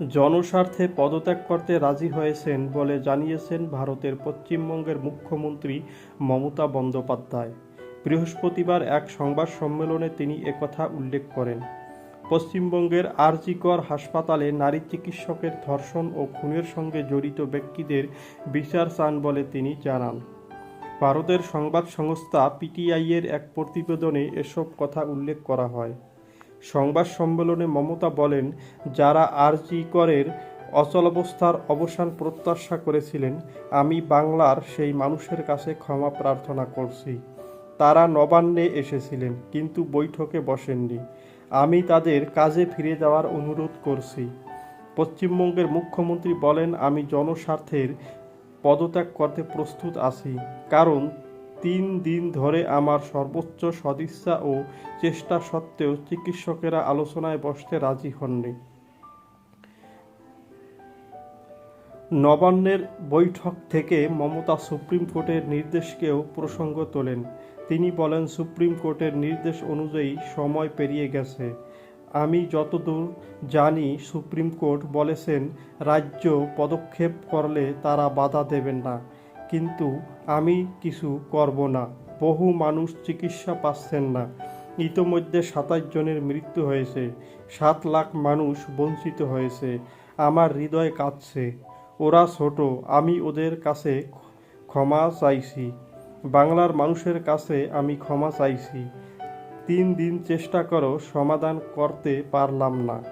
জনস্বার্থে পদত্যাগ করতে রাজি হয়েছেন বলে জানিয়েছেন ভারতের পশ্চিমবঙ্গের মুখ্যমন্ত্রী মমতা বন্দ্যোপাধ্যায়। বৃহস্পতিবার এক সংবাদ সম্মেলনে তিনি একথা উল্লেখ করেন। পশ্চিমবঙ্গের আরজিকর হাসপাতালে নারী চিকিৎসকের ধর্ষণ ও খুনের সঙ্গে জড়িত ব্যক্তিদের বিচার চান বলে তিনি জানান। ভারতের সংবাদ সংস্থা পিটিআইয়ের এক প্রতিবেদনে এসব কথা উল্লেখ করা হয়। সংবাদ সম্মেলনে মমতা বলেন, যারা আরজি করের অচলাবস্থার অবসান প্রত্যাশা করেছিলেন, আমি বাংলার সেই মানুষের কাছে ক্ষমা প্রার্থনা করছি। তারা নবান্নে এসেছিলেন, কিন্তু বৈঠকে বসেননি। আমি তাদের কাজে ফিরে যাওয়ার অনুরোধ করছি। পশ্চিমবঙ্গের মুখ্যমন্ত্রী বলেন, আমি জনস্বার্থের পদত্যাগ করতে প্রস্তুত আছি, কারণ তিন দিন ধরে আমার সর্বোচ্চ সদিচ্ছা ও চেষ্টা সত্ত্বেও চিকিৎসকেরা আলোচনায় বসতে রাজি হননি। নবান্নের বৈঠক থেকে মমতা সুপ্রিম কোর্টের নির্দেশকেও প্রসঙ্গ তোলেন। তিনি বলেন, সুপ্রিম কোর্টের নির্দেশ অনুযায়ী সময় পেরিয়ে গেছে। আমি যতদূর জানি, সুপ্রিম কোর্ট বলেছেন, রাজ্য পদক্ষেপ করলে তারা বাধা দেবেন না। কিন্তু আমি কিছু করব না। বহু মানুষ চিকিৎসা পাচ্ছেন না। ইতোমধ্যে সাতাশ জনের মৃত্যু হয়েছে। সাত লাখ মানুষ বঞ্চিত হয়েছে। আমার হৃদয় কাঁদছে ওরা ছোট, আমি ওদের কাছে ক্ষমা চাইছি। বাংলার মানুষের কাছে আমি ক্ষমা চাইছি। তিন দিন চেষ্টা করো, সমাধান করতে পারলাম না।